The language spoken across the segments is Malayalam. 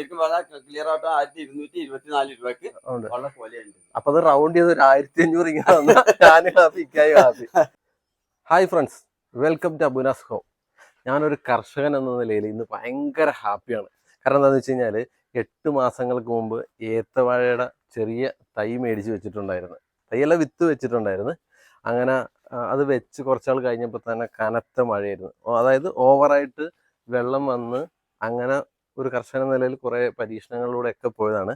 ശരിക്കും പറഞ്ഞാൽ ക്ലിയർ ആയിട്ട് ആയിരത്തി ഇരുന്നൂറ്റി ഇരുപത്തിനാല് രൂപക്ക് ഉള്ള അപ്പൊ അത് റൗണ്ട് ചെയ്ത് ഒരു ആയിരത്തി അഞ്ഞൂറ് ഇങ്ങനെ ഞാൻ happy ഇക്കായി happy hi friends welcome to Abunas home ഞാനൊരു കർഷകൻ എന്ന നിലയിൽ ഇന്ന് ഭയങ്കര ഹാപ്പിയാണ് കാരണം എന്താണെന്ന് വെച്ച് കഴിഞ്ഞാൽ എട്ട് മാസങ്ങൾക്ക് മുമ്പ് ഏത്തവാഴയുടെ ചെറിയ തൈ മേടിച്ച് വെച്ചിട്ടുണ്ടായിരുന്നു. തൈയല്ല വിത്ത് വെച്ചിട്ടുണ്ടായിരുന്നു. അങ്ങനെ അത് വെച്ച് കുറച്ചാൾ കഴിഞ്ഞപ്പോൾ തന്നെ കനത്ത മഴയായിരുന്നു. അതായത് ഓവറായിട്ട് വെള്ളം വന്ന് അങ്ങനെ ഒരു കർഷകൻ നിലയിൽ കുറേ പരീക്ഷണങ്ങളിലൂടെ ഒക്കെ പോയതാണ്.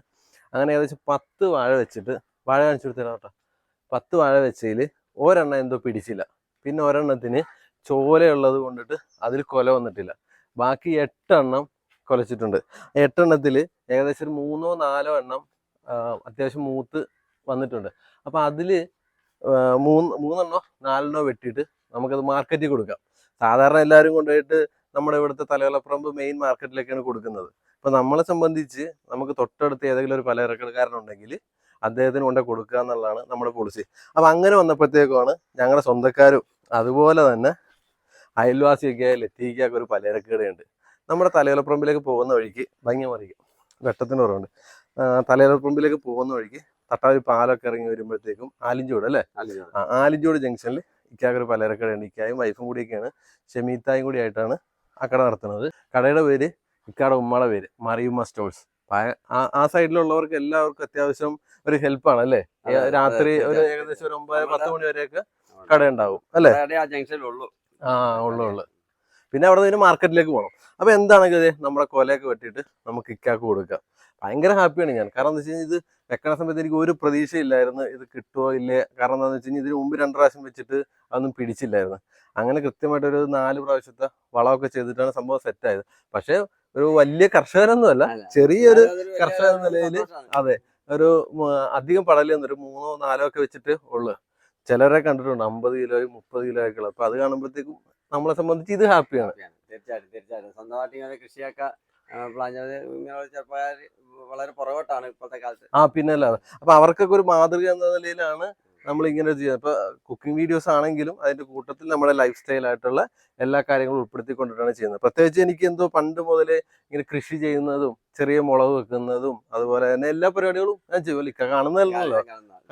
അങ്ങനെ ഏകദേശം പത്ത് വാഴ വെച്ചിട്ട് വാഴ കാണിച്ചു കൊടുത്തില്ല കേട്ടോ. പത്ത് വാഴ വെച്ചതിൽ ഒരെണ്ണം എന്തോ പിടിച്ചില്ല. പിന്നെ ഒരെണ്ണത്തിന് ചോലയുള്ളത് കൊണ്ടിട്ട് അതിൽ കൊല വന്നിട്ടില്ല. ബാക്കി എട്ടെണ്ണം കൊലച്ചിട്ടുണ്ട്. എട്ടെണ്ണത്തിൽ ഏകദേശം മൂന്നോ നാലോ എണ്ണം അത്യാവശ്യം മൂത്ത് വന്നിട്ടുണ്ട്. അപ്പോൾ അതിൽ മൂന്ന് മൂന്നെണ്ണോ നാലെണ്ണോ വെട്ടിയിട്ട് നമുക്കത് മാർക്കറ്റിൽ കൊടുക്കാം. സാധാരണ എല്ലാവരും കൊണ്ടുപോയിട്ട് നമ്മുടെ ഇവിടുത്തെ തലയോലപ്പറമ്പ് മെയിൻ മാർക്കറ്റിലേക്കാണ് കൊടുക്കുന്നത്. അപ്പോൾ നമ്മളെ സംബന്ധിച്ച് നമുക്ക് തൊട്ടടുത്ത് ഏതെങ്കിലും ഒരു പലചരക്കടക്കാരനുണ്ടെങ്കിൽ അദ്ദേഹത്തിന് കൊണ്ട് കൊടുക്കുക എന്നുള്ളതാണ് നമ്മുടെ പോളിസി അപ്പം അങ്ങനെ വന്നപ്പോഴത്തേക്കുമാണ് ഞങ്ങളുടെ സ്വന്തക്കാരും അതുപോലെ തന്നെ അയൽവാസിയൊക്കെ ലത്തീക്കൊക്കെ ഒരു പലചരക്കടയുണ്ട് നമ്മുടെ തലയിലപ്പുറമ്പിലേക്ക് പോകുന്ന വഴിക്ക് ഭംഗി മറിക്കും വെട്ടത്തിന് കുറവുണ്ട് തലയിലപ്പുറമ്പിലേക്ക് പോകുന്ന വഴിക്ക് തട്ടാവി പാലൊക്കെ ഇറങ്ങി വരുമ്പോഴത്തേക്കും ആലിഞ്ചോട് അല്ലേ? ആലിഞ്ചോട് ജംഗ്ഷനിൽ ഇക്കാക്കൊരു പലചരക്കടയുണ്ട് ഇക്കായും വൈഫും കൂടിയൊക്കെയാണ്. ഷെമീത്തായും കൂടി ആയിട്ടാണ് ആ കട നടത്തുന്നത്. കടയുടെ പേര് ഇക്കാടെ ഉമ്മയുടെ പേര് മറിയുമ്മ സ്റ്റോഴ്സ്. ആ- സൈഡിലുള്ളവർക്ക് എല്ലാവർക്കും അത്യാവശ്യം ഒരു ഹെൽപ്പാണ് അല്ലേ? രാത്രി ഒരു. ഏകദേശം ഒരു ഒമ്പത് പത്ത് മണി വരെയൊക്കെ കട ഉണ്ടാവും അല്ലേ? ആ ജംഗ്ഷനിലുള്ളൂ ആ ഉള്ളു ഉള്ളു. പിന്നെ അവിടെ നിന്ന് മാർക്കറ്റിലേക്ക് പോകണം അപ്പൊ എന്താണെങ്കിൽ നമ്മുടെ കൊലയൊക്കെ വെട്ടിയിട്ട് നമുക്ക് ഇക്കാക്ക് കൊടുക്കാം. ഭയങ്കര ഹാപ്പിയാണ് ഞാൻ. കാരണം എന്താ വെച്ച് കഴിഞ്ഞാൽ ഇത് വെക്കണ സമയത്ത് എനിക്ക് ഒരു പ്രതീക്ഷയില്ലായിരുന്നു ഇത് കിട്ടുമോ ഇല്ലേ? കാരണം എന്താണെന്ന് വെച്ച് കഴിഞ്ഞാൽ ഇതിന് മുമ്പ് രണ്ട് പ്രാവശ്യം വെച്ചിട്ട് അതൊന്നും പിടിച്ചില്ലായിരുന്നു. അങ്ങനെ കൃത്യമായിട്ട് ഒരു നാല് പ്രാവശ്യത്തെ വളമൊക്കെ ചെയ്തിട്ടാണ് സംഭവം സെറ്റ് ആയത്. പക്ഷെ ഒരു വലിയ കർഷകനൊന്നുമല്ല അല്ല. ചെറിയൊരു കർഷകൻ എന്ന നിലയിൽ അതെ ഒരു അധികം പടലൊന്നും ഒരു മൂന്നോ നാലോ ഒക്കെ വെച്ചിട്ട് ഉള്ളു. ചിലരെ കണ്ടിട്ടുണ്ട് അമ്പത് കിലോ മുപ്പത് കിലോ ഒക്കെ ഉള്ളത് അപ്പൊ അത് കാണുമ്പോഴത്തേക്കും നമ്മളെ സംബന്ധിച്ച് ഇത് ഹാപ്പിയാണ് തീർച്ചയായിട്ടും തീർച്ചയായിട്ടും. സ്വന്തമായിട്ട് ഇങ്ങനെ കൃഷിയൊക്കെ ചെറുപ്പക്കാർ വളരെ പുറകോട്ടാണ് ഇപ്പോഴത്തെ കാലത്ത്. ആ പിന്നെ അല്ലാതെ അപ്പൊ അവർക്കൊക്കെ ഒരു മാതൃക എന്ന നിലയിലാണ് നമ്മൾ ഇങ്ങനെ ചെയ്യുന്നത്. ഇപ്പൊ കുക്കിംഗ് വീഡിയോസ് ആണെങ്കിലും അതിന്റെ കൂട്ടത്തിൽ നമ്മുടെ ലൈഫ് സ്റ്റൈൽ ആയിട്ടുള്ള എല്ലാ കാര്യങ്ങളും ഉൾപ്പെടുത്തിക്കൊണ്ടിട്ടാണ് ചെയ്യുന്നത്. പ്രത്യേകിച്ച് എനിക്ക് എന്തോ പണ്ട് മുതലേ ഇങ്ങനെ കൃഷി ചെയ്യുന്നതും ചെറിയ മുളക് വെക്കുന്നതും അതുപോലെ തന്നെ എല്ലാ പരിപാടികളും ഞാൻ ചെയ്യുമല്ലോ കാണുന്നതല്ലോ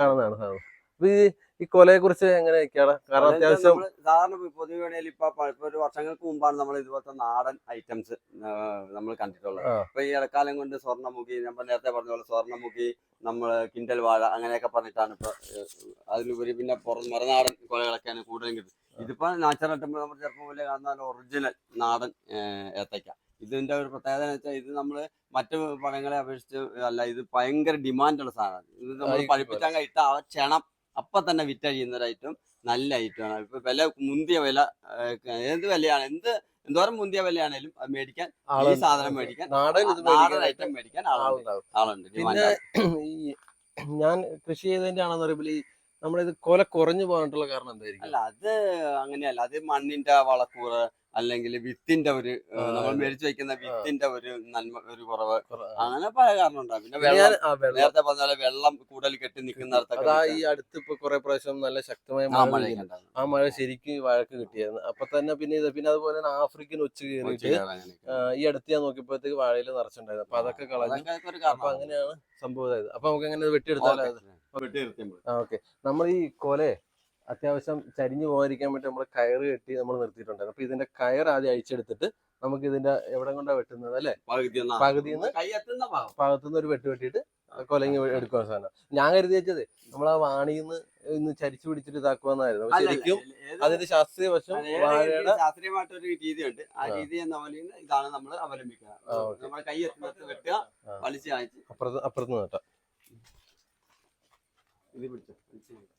കാണുന്നതാണ് സാധനം അപ്പൊ ഈ ഈ കൊലയെ കുറിച്ച് എങ്ങനെയൊക്കെയാണ്? കാരണം അത്യാവശ്യം സാധാരണ പൊതുവെ വേണേൽ ഇപ്പൊ ഒരു വർഷങ്ങൾക്ക് മുമ്പാണ് നമ്മൾ ഇതുപോലത്തെ നാടൻ ഐറ്റംസ് നമ്മൾ കണ്ടിട്ടുള്ളത്. ഇപ്പൊ ഈ ഇടക്കാലം കൊണ്ട് സ്വർണമുഖി നമ്മൾ നേരത്തെ പറഞ്ഞ പോലെ സ്വർണമുഖി നമ്മൾ കിൻഡൽ വാഴ അങ്ങനെയൊക്കെ പറഞ്ഞിട്ടാണ് ഇപ്പൊ അതിലുപരി പിന്നെ പുറം മറുനാടൻ കൊലകളൊക്കെയാണ് കൂടുതലും കിട്ടുന്നത്. ഇതിപ്പോ നാച്ചുറൽ ആയിട്ട് നമ്മൾ ചെറുപ്പം പോലെ കാണുന്ന ഒറിജിനൽ നാടൻ ഏത്തയ്ക്ക. ഇതിന്റെ ഒരു പ്രത്യേകത എന്ന് വെച്ചാൽ ഇത് നമ്മൾ മറ്റു പഴങ്ങളെ അപേക്ഷിച്ച് അല്ല ഇത് ഭയങ്കര ഡിമാൻഡുള്ള സാധനമാണ്. ഇത് നമ്മൾ. പഴിപ്പിച്ചാൽ ഇട്ട ആ ക്ഷണം അപ്പൊ തന്നെ വിറ്റഴിയുന്ന ഒരു ഐറ്റം നല്ല ഐറ്റമാണ് ഇപ്പൊ വില മുന്തിയ വില എന്ത് വിലയാണ് എന്ത് എന്തോരം മുന്തിയ വിലയാണേലും അത് മേടിക്കാൻ ഈ. സാധനം മേടിക്കാൻ നാടൻ ഐറ്റം മേടിക്കാൻ ആളുണ്ട്. പിന്നെ ഈ ഞാൻ കൃഷി ചെയ്തതിന്റെ ആണെന്ന് പറയുമ്പോൾ ഈ നമ്മളിത് കൊല കുറഞ്ഞു പോകാനുള്ള കാരണം എന്തായിരിക്കും? അല്ല അത് അങ്ങനെയല്ല. അത് മണ്ണിന്റെ വളക്കൂറ് അല്ലെങ്കിൽ വിത്തിന്റെ ഒരു നമ്മൾ. മേടിച്ചു വെക്കുന്ന വിത്തിന്റെ ഒരു നന്മ ഒരു കുറവ്. അങ്ങനെ പല കാരണം ഉണ്ടാകും. പിന്നെ വെള്ളം നേരത്തെ പറഞ്ഞ പോലെ വെള്ളം കൂടുതൽ കെട്ടി നിൽക്കുന്നിടത്തൊക്കെ അതാ ഈ അടുത്ത് ഇപ്പൊ കുറെ പ്രാവശ്യം നല്ല ശക്തമായ മഴ. ആ മഴ ശരിക്കും വഴക്ക് കിട്ടിയായിരുന്നു. അപ്പൊ തന്നെ പിന്നെ ഇത് പിന്നെ അതുപോലെ തന്നെ ആഫ്രിക്കൻ ഒച്ച കയറിയിട്ട് ഈ അടുത്ത് ഞാൻ നോക്കിയപ്പോഴത്തേക്ക് വാഴയിൽ നിറച്ചിട്ടുണ്ടായിരുന്നു അപ്പൊ അതൊക്കെ കളഞ്ഞു. അപ്പൊ അങ്ങനെയാണ് സംഭവം അപ്പൊ നമുക്ക് എങ്ങനെ വെട്ടിയെടുത്താലോ? ഓക്കേ. നമ്മൾ ഈ കൊലെ അത്യാവശ്യം ചരിഞ്ഞു പോകാതിരിക്കാൻ വേണ്ടി നമ്മൾ കയറ് കെട്ടി നമ്മൾ നിർത്തിയിട്ടുണ്ടായിരുന്നു. അപ്പൊ ഇതിന്റെ കയർ ആദ്യം അഴിച്ചെടുത്തിട്ട് നമുക്ക് ഇതിന്റെ എവിടെ കൊണ്ടാ വെട്ടുന്നത് അല്ലെ? പകുതി. ഭാഗത്തുനിന്ന് ഒരു വെട്ട് വെട്ടിയിട്ട് കൊലങ്ങി എടുക്കുന്ന സാധനം. ഞാൻ കരുതി വെച്ചത് നമ്മൾ ആ വാണിന്ന് ഇന്ന് ചരിച്ചു പിടിച്ചിട്ട് ഇതാക്കുവെന്നായിരുന്നു. ശരിക്കും അതിന്റെ ശാസ്ത്രീയ വശം വാഴയുടെ ശാസ്ത്രീയമായിട്ടൊരു രീതിയുണ്ട്. ആ. രീതി എന്ന പോലെ ഇതാണ് നമ്മൾ അവലംബിക്കുന്നത്. ആ, ഓക്കേ. നമ്മുടെ കൈ എത്തുന്നിടത്ത് വെട്ടുക വലിച്ചു അപ്പുറത്ത് അപ്പുറത്ത് നട്ടാ ഇത് പിടിച്ചു വലിച്ച് കാണിച്ച്.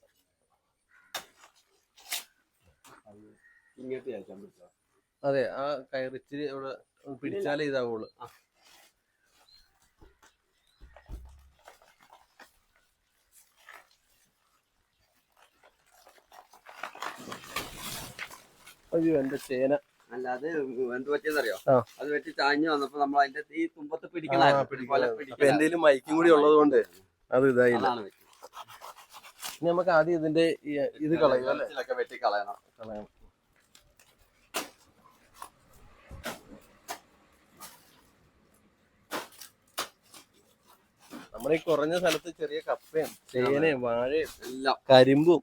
അത് ഇങ്ങോട്ട് ചായക്കാൻ പിടിച്ചോ അതെ ആ കയർ ഇച്ചിരി ഇവിടെ പിടിച്ചാലേ ഇതാവുള്ളൂ. അയ്യോ എന്റെ ചേന. അല്ലാതെ എന്ത് പറ്റിയെന്നറിയോ? അത് വെച്ച് ചാഞ്ഞു വന്നപ്പോ നമ്മൾ അതിന്റെ ഈ തുമ്പത്ത് പിടിക്കണം. എന്തെങ്കിലും മൈക്കും കൂടി ഉള്ളത് കൊണ്ട് അത് ഇതായില്ല. നമുക്ക് ആദ്യം ഇതിന്റെ ഇത് കളയും അല്ലേ? വെട്ടി കളയണം. കളയണം. നമ്മുടെ ഈ കുറഞ്ഞ സ്ഥലത്ത് ചെറിയ കപ്പയും ചേനയും വാഴയും എല്ലാം. കരിമ്പും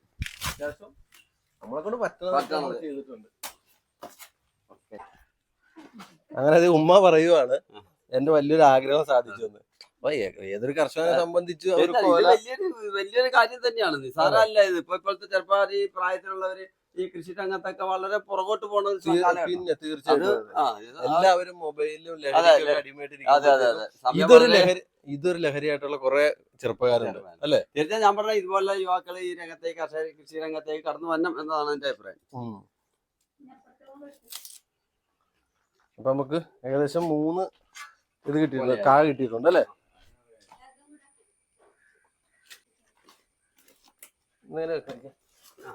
അത്യാവശ്യം നമ്മളെ കൊണ്ട് പറ്റുന്ന ചെയ്തിട്ടുണ്ട്. അങ്ങനെ അത് ഉമ്മ പറയുവാണ്. എന്റെ വലിയൊരു ആഗ്രഹം സാധിച്ചു എന്ന് അപ്പൊ ഏതൊരു കർഷകനെ സംബന്ധിച്ച് വലിയൊരു കാര്യം തന്നെയാണ്. നിസാരല്ല ഇത്. ഇപ്പൊ ഇപ്പോഴത്തെ ചെറുപ്പാർ ഈ പ്രായത്തിലുള്ളവര് ഈ കൃഷി രംഗത്തൊക്കെ വളരെ പുറകോട്ട് പോണ ഒരു പിന്നെ തീർച്ചയായിട്ടും. എല്ലാവരും മൊബൈലിലും ഇതൊരു ലഹരി ഇതൊരു ലഹരിയായിട്ടുള്ള കുറെ ചെറുപ്പക്കാരുണ്ട് അല്ലെ? തീർച്ചയായും ഞാൻ പറഞ്ഞ ഇതുപോലെ യുവാക്കൾ ഈ രംഗത്തേക്ക് കർഷക കൃഷി രംഗത്തേക്ക് കടന്നു വരണം എന്നതാണ് എന്റെ അഭിപ്രായം. അപ്പൊ നമുക്ക് ഏകദേശം മൂന്ന് ഇത് കിട്ടിയിട്ടുണ്ട് കാ കിട്ടിയിട്ടുണ്ട് അല്ലെ? നേരെ. ആ,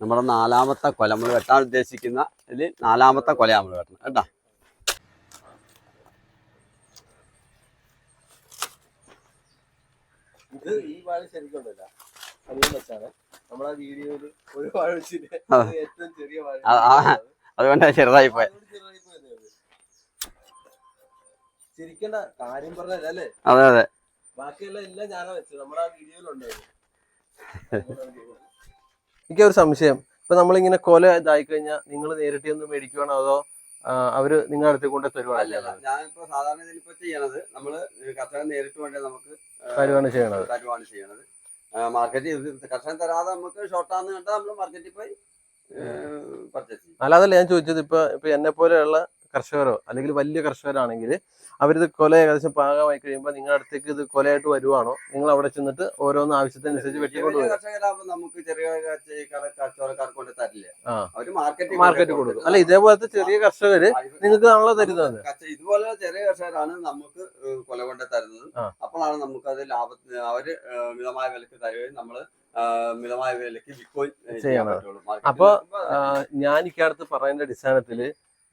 നമ്മുടെ നാലാമത്തെ കൊല. നമ്മൾ വെട്ടാൻ ഉദ്ദേശിക്കുന്ന ഇതിൽ നാലാമത്തെ കൊല നമ്മൾ വെട്ടണം കേട്ടോ? ഇത് ഈ വാഴ ശരിക്കും നമ്മളാ ഒരു വാഴ വെച്ചിട്ട്. ഏറ്റവും ചെറിയ വാഴ. അതുകൊണ്ട് ചെറുതായി പോയത്. ചിരിക്കണ്ട കാര്യം പറഞ്ഞല്ല അതെ അതെ. ബാക്കിയെല്ലാം എല്ലാം ഞാനാ വെച്ചത്. നമ്മുടെ ആ വീഡിയോയിലുണ്ടായിരുന്നു. എനിക്ക് ഒരു സംശയം. ഇപ്പൊ നമ്മളിങ്ങനെ കൊല ഇതായി കഴിഞ്ഞാൽ നിങ്ങൾ നേരിട്ട് ഒന്ന് മേടിക്കുവാണോ അതോ അവർ നിങ്ങളുടെ അടുത്ത് കൊണ്ട് തരുവാണല്ലേ ഞാനിപ്പോ സാധാരണ ഇതിലിപ്പോ ചെയ്യണത് നമ്മൾ കർഷകൻ നേരിട്ട് വേണ്ടി നമുക്ക് തരുവാണ് ചെയ്യണത്. തരുവാണ് ചെയ്യണത്. മാർക്കറ്റിൽ കർഷകൻ തരാതെ നമുക്ക് ഷോർട്ടാന്ന് കണ്ടാൽ നമ്മൾ മാർക്കറ്റിൽ പോയി പർച്ചേസ് ചെയ്യും. അല്ലാതല്ല ഞാൻ ചോദിച്ചത് ഇപ്പൊ ഇപ്പൊ എന്നെ പോലെയുള്ള കർഷകരോ അല്ലെങ്കിൽ വലിയ കർഷകരാണെങ്കിൽ അവരിത് കൊല ഏകദേശം പാകമായി കഴിയുമ്പോൾ നിങ്ങളുടെ അടുത്തേക്ക് ഇത് കൊലയായിട്ട് വരുവാണോ? നിങ്ങൾ അവിടെ ചെന്നിട്ട് ഓരോന്ന് ആവശ്യത്തിനനുസരിച്ച് വെട്ടിക്കൊണ്ട് നമുക്ക് ചെറിയ തരില്ല. മാർക്കറ്റ് കൊടുക്കും. അല്ല ഇതേപോലത്തെ ചെറിയ കർഷകര് നിങ്ങൾക്ക് ആണല്ലോ തരുന്നത് ഇതുപോലെ ചെറിയ കർഷകരാണ് നമുക്ക് കൊല കൊണ്ട് തരുന്നത്. അപ്പോഴാണ് നമുക്ക് അത് ലാഭത്തിന് അവർ മിതമായ വിലക്ക് തരുകയും നമ്മൾ മിതമായ വിലക്ക് വിൽക്കുകയും ചെയ്യാൻ പറ്റുള്ളൂ. അപ്പൊ, ഞാൻ ഇക്കടുത്ത് പറയുന്ന അടിസ്ഥാനത്തിൽ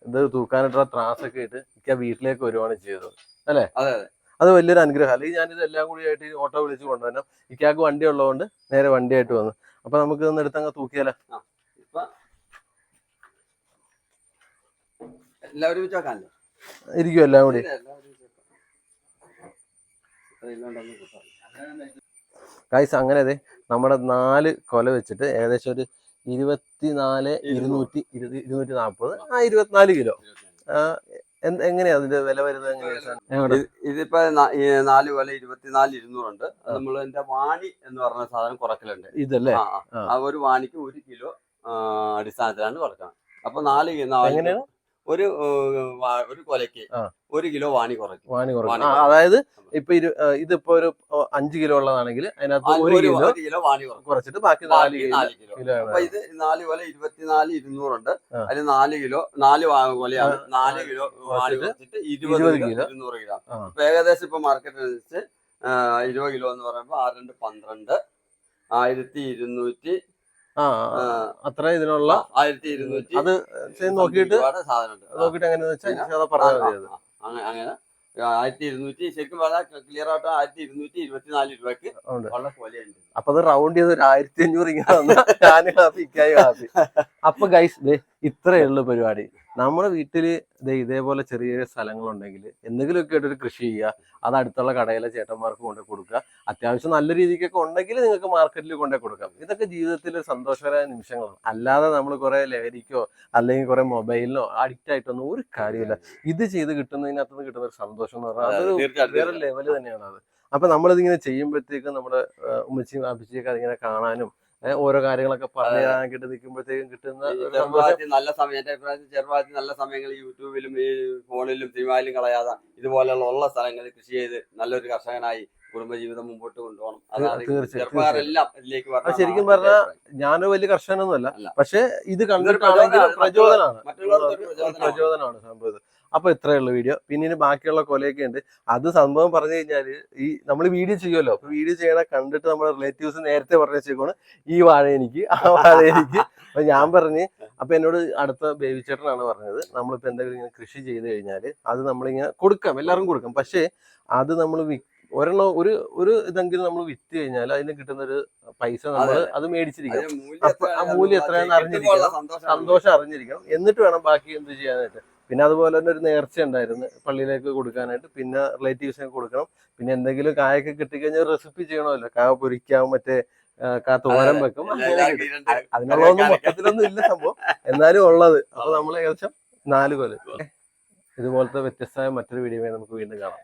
ഇത് തൂക്കാനായിട്ടുള്ള ത്രാസൊക്കെ ഇട്ട് ഇക്ക വീട്ടിലേക്ക് വരുവാണ് ചെയ്തത്. അതെ അതെ. അത് വലിയൊരു അനുഗ്രഹം. അല്ലെങ്കിൽ ഞാനിത് എല്ലാം കൂടി ആയിട്ട് ഓട്ടോ വിളിച്ച് കൊണ്ടുവരണം. ഇക്കാക്ക് വണ്ടി ഉള്ളതുകൊണ്ട് നേരെ വണ്ടിയായിട്ട് വന്നു. അപ്പൊ നമുക്ക് ഇന്ന് എടുത്തങ്ങ് തൂക്കിയാലോ? എല്ലാവരും ഇരിക്കും എല്ലാം കൂടി. കായ്സ് അങ്ങനെ അതെ. നമ്മുടെ നാല് കൊല വെച്ചിട്ട് ഏകദേശം ഒരു ഇരുപത്തിനാല് ഇരുന്നൂറ്റി ഇരു- ഇരുന്നൂറ്റി നാൽപ്പത് ആ ഇരുപത്തിനാല് കിലോ. എങ്ങനെയാ അതിന്റെ വില വരുന്നത് എങ്ങനെയാ എങ്ങോട്ട്? ഇത് ഇതിപ്പോ നാല് വില ഇരുപത്തിനാല് ഇരുന്നൂറുണ്ട്. നമ്മൾ എന്റെ വാണി എന്ന് പറഞ്ഞ സാധനം കുറക്കലുണ്ട് ഇതല്ലേ? ഒരു വാണിക്ക് ഒരു കിലോ അടിസ്ഥാനത്തിലാണ് കുറക്കണം അപ്പൊ നാല് കിലോ നാല് എങ്ങനെയാണ്? ഒരു ഒരു കൊലയ്ക്ക് ഒരു കിലോ വാണി കുറയ്ക്കും. വാണി കുറവ്. അതായത് ഇപ്പൊ ഇതിപ്പോ ഒരു അഞ്ച് കിലോ ഉള്ളതാണെങ്കിൽ അതിനകത്ത് ഒരു കിലോ കിലോ വാണി കുറച്ചിട്ട് ബാക്കി നാല് കിലോ കിലോ. കിലോ അപ്പൊ ഇത് നാല് കൊല ഇരുപത്തിനാല് ഇരുന്നൂറുണ്ട്. അതിൽ നാല് കിലോ നാല് കൊലയാണ്. നാല് കിലോ വാണി കുറച്ചിട്ട് ഇരുപത് കിലോ കിലോ. ഇരുന്നൂറ് ഗ്രാം അപ്പൊ ഏകദേശം ഇപ്പൊ മാർക്കറ്റ് അനുസരിച്ച് ഇരുപത് കിലോ എന്ന് പറയുമ്പോ ആറ് രണ്ട് പന്ത്രണ്ട് ആയിരത്തി ഇരുന്നൂറ്റി അത്ര ഇതിനുള്ള ആയിരത്തി ഇരുന്നൂറ്റി അത് നോക്കിയിട്ട്. നോക്കിയിട്ട് എങ്ങനെയാന്ന് വെച്ചാൽ? അത് പറഞ്ഞാൽ മതി അങ്ങനെ ആയിരത്തി ഇരുന്നൂറ്റി ശരിക്കും പറഞ്ഞാൽ ക്ലിയർ ആയിട്ട് ആയിരത്തി ഇരുന്നൂറ്റി ഇരുപത്തിനാല് രൂപക്ക് ഉള്ള കൊലയുണ്ട് അപ്പൊ അത് റൗണ്ട് ചെയ്ത് ഒരു ആയിരത്തി അഞ്ഞൂറ് ഇങ്ങനെ ഞാൻ ഹാപ്പി ഇക്കായി ഹാപ്പി. അപ്പൊ ഗൈസ് ദേ ഇത്രയേ ഉള്ളൂ പരിപാടി. നമ്മുടെ വീട്ടിൽ ദേ ഇതേപോലെ ചെറിയ ചെറിയ സ്ഥലങ്ങളുണ്ടെങ്കിൽ എന്തെങ്കിലുമൊക്കെ ആയിട്ട് ഒരു കൃഷി ചെയ്യുക അത് അടുത്തുള്ള കടയിലെ ചേട്ടന്മാർക്ക് കൊണ്ടു കൊടുക്കുക അത്യാവശ്യം നല്ല രീതിക്കൊക്കെ ഉണ്ടെങ്കിൽ നിങ്ങൾക്ക് മാർക്കറ്റിൽ കൊണ്ടേ കൊടുക്കാം. ഇതൊക്കെ ജീവിതത്തിൽ സന്തോഷകരമായ നിമിഷങ്ങളാണ്. അല്ലാതെ നമ്മൾ കുറെ ലഹരിക്കോ അല്ലെങ്കിൽ കുറെ മൊബൈലിനോ അഡിക്റ്റ് ആയിട്ടൊന്നും ഒരു കാര്യമില്ല ഇത് ചെയ്ത് കിട്ടുന്നതിനകത്ത് നിന്ന് കിട്ടുന്ന ഒരു സന്തോഷം എന്ന് പറഞ്ഞാൽ അതൊരു വേറെ ലെവൽ തന്നെയാണ് അത്. അപ്പൊ നമ്മളിതിങ്ങനെ ചെയ്യുമ്പോഴത്തേക്കും നമ്മുടെ ഉമ്മച്ചിയും അഭിജിയൊക്കെ അതിങ്ങനെ കാണാനും ഓരോ കാര്യങ്ങളൊക്കെ പറഞ്ഞു തരാനൊക്കെ നിൽക്കുമ്പോഴത്തേക്കും കിട്ടുന്ന ചെറുപ്രായത്തിൽ നല്ല സമയം എന്റെ അഭിപ്രായത്തിൽ ചെറുപ്രായത്തിൽ നല്ല സമയങ്ങൾ യൂട്യൂബിലും ഈ ഫോണിലും സിനിമയിലും കളയാതെ ഇതുപോലെയുള്ള ഉള്ള സ്ഥലങ്ങളിൽ കൃഷി ചെയ്ത് നല്ലൊരു കർഷകനായി കുടുംബജീവിതം മുമ്പോട്ട് കൊണ്ടുപോകണം. തീർച്ചയായും, ശരിക്കും പറഞ്ഞാൽ ഞാനൊരു വലിയ കർഷകനൊന്നുമല്ല. പക്ഷെ ഇത് കണ്ടിട്ടാണെങ്കിൽ പ്രചോദനമാണ്. പ്രചോദനമാണ്. സംഭവം അപ്പൊ ഇത്രയേ ഉള്ളൂ വീഡിയോ പിന്നെ ഇനി ബാക്കിയുള്ള കൊലയൊക്കെ ഉണ്ട്. അത് സംഭവം പറഞ്ഞു കഴിഞ്ഞാൽ ഈ നമ്മൾ വീഡിയോ ചെയ്യുമല്ലോ. അപ്പൊ വീഡിയോ ചെയ്യണ കണ്ടിട്ട് നമ്മുടെ റിലേറ്റീവ്സ് നേരത്തെ പറഞ്ഞു വെച്ചേക്കാണ് ഈ വാഴ എനിക്ക് ആ വാഴ എനിക്ക്. അപ്പൊ ഞാൻ പറഞ്ഞ് അപ്പൊ എന്നോട് അടുത്ത ബേബി ചേട്ടനാണ് പറഞ്ഞത്. നമ്മളിപ്പോ എന്തെങ്കിലും ഇങ്ങനെ കൃഷി ചെയ്ത് കഴിഞ്ഞാൽ അത് നമ്മളിങ്ങനെ കൊടുക്കാം. എല്ലാവർക്കും കൊടുക്കാം. പക്ഷേ അത് നമ്മൾ ഒരെണ്ണം ഒരു ഒരു ഇതെങ്കിലും നമ്മൾ വിറ്റ് കഴിഞ്ഞാൽ അതിന് കിട്ടുന്ന ഒരു പൈസ നമ്മൾ അത്. മേടിച്ചിരിക്കണം. ആ മൂല്യം എത്രയാണെന്ന് അറിഞ്ഞിരിക്കണം. സന്തോഷം അറിഞ്ഞിരിക്കണം. എന്നിട്ട് വേണം ബാക്കി എന്ത് ചെയ്യാനായിട്ട്. പിന്നെ അതുപോലെ തന്നെ ഒരു നേർച്ച ഉണ്ടായിരുന്നു പള്ളിയിലേക്ക് കൊടുക്കാനായിട്ട്. പിന്നെ റിലേറ്റീവ്സിന് കൊടുക്കണം. പിന്നെ എന്തെങ്കിലും കായൊക്കെ കിട്ടിക്കഴിഞ്ഞാൽ റെസിപ്പി ചെയ്യണമല്ലോ. കായ പൊരിക്കാം മറ്റേ ആ, കാ തോരൻ വെക്കും. അതിനുള്ളതൊന്നും മൊത്തത്തിലൊന്നും ഇല്ല സംഭവം. എന്നാലും ഉള്ളത്. അപ്പൊ നമ്മൾ ഏകദേശം നാല് കൊല്ലം. ഇതുപോലത്തെ വ്യത്യസ്തമായ മറ്റൊരു വീഡിയോ നമുക്ക് വീണ്ടും കാണാം.